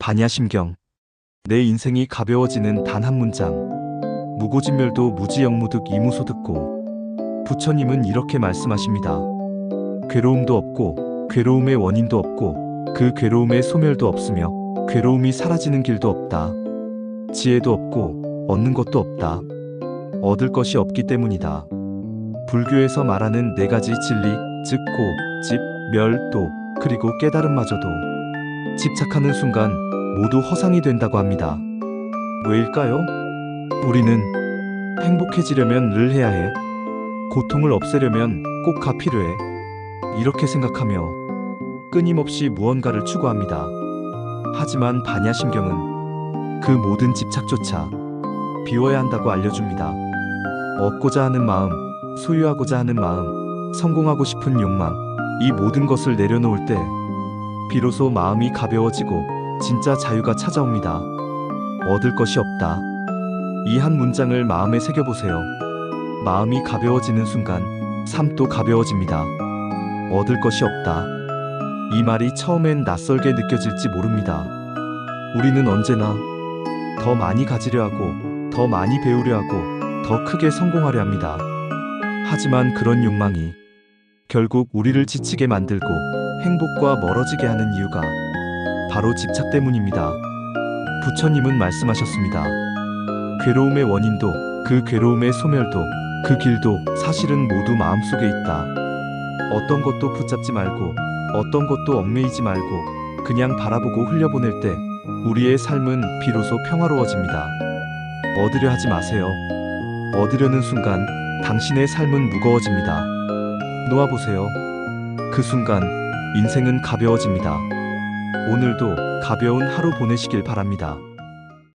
반야심경. 내 인생이 가벼워지는 단 한 문장. 무고진멸도 무지영무득 이무소득고. 부처님은 이렇게 말씀하십니다. 괴로움도 없고, 괴로움의 원인도 없고, 그 괴로움의 소멸도 없으며, 괴로움이 사라지는 길도 없다. 지혜도 없고, 얻는 것도 없다. 얻을 것이 없기 때문이다. 불교에서 말하는 네 가지 진리, 즉 고, 집, 멸, 도, 그리고 깨달음마저도 집착하는 순간 모두 허상이 된다고 합니다. 왜일까요? 우리는 행복해지려면 를 해야 해. 고통을 없애려면 꼭 가 필요해. 이렇게 생각하며 끊임없이 무언가를 추구합니다. 하지만 반야심경은 그 모든 집착조차 비워야 한다고 알려줍니다. 얻고자 하는 마음, 소유하고자 하는 마음, 성공하고 싶은 욕망, 이 모든 것을 내려놓을 때 비로소 마음이 가벼워지고 진짜 자유가 찾아옵니다. 얻을 것이 없다. 이 한 문장을 마음에 새겨보세요. 마음이 가벼워지는 순간 삶도 가벼워집니다. 얻을 것이 없다. 이 말이 처음엔 낯설게 느껴질지 모릅니다. 우리는 언제나 더 많이 가지려 하고, 더 많이 배우려 하고, 더 크게 성공하려 합니다. 하지만 그런 욕망이 결국 우리를 지치게 만들고 행복과 멀어지게 하는 이유가 바로 집착 때문입니다. 부처님은 말씀하셨습니다. 괴로움의 원인도 그 괴로움의 소멸도 그 길도 사실은 모두 마음속에 있다. 어떤 것도 붙잡지 말고 어떤 것도 얽매이지 말고 그냥 바라보고 흘려보낼 때 우리의 삶은 비로소 평화로워집니다. 얻으려 하지 마세요. 얻으려는 순간 당신의 삶은 무거워집니다. 놓아보세요. 그 순간 인생은 가벼워집니다. 오늘도 가벼운 하루 보내시길 바랍니다.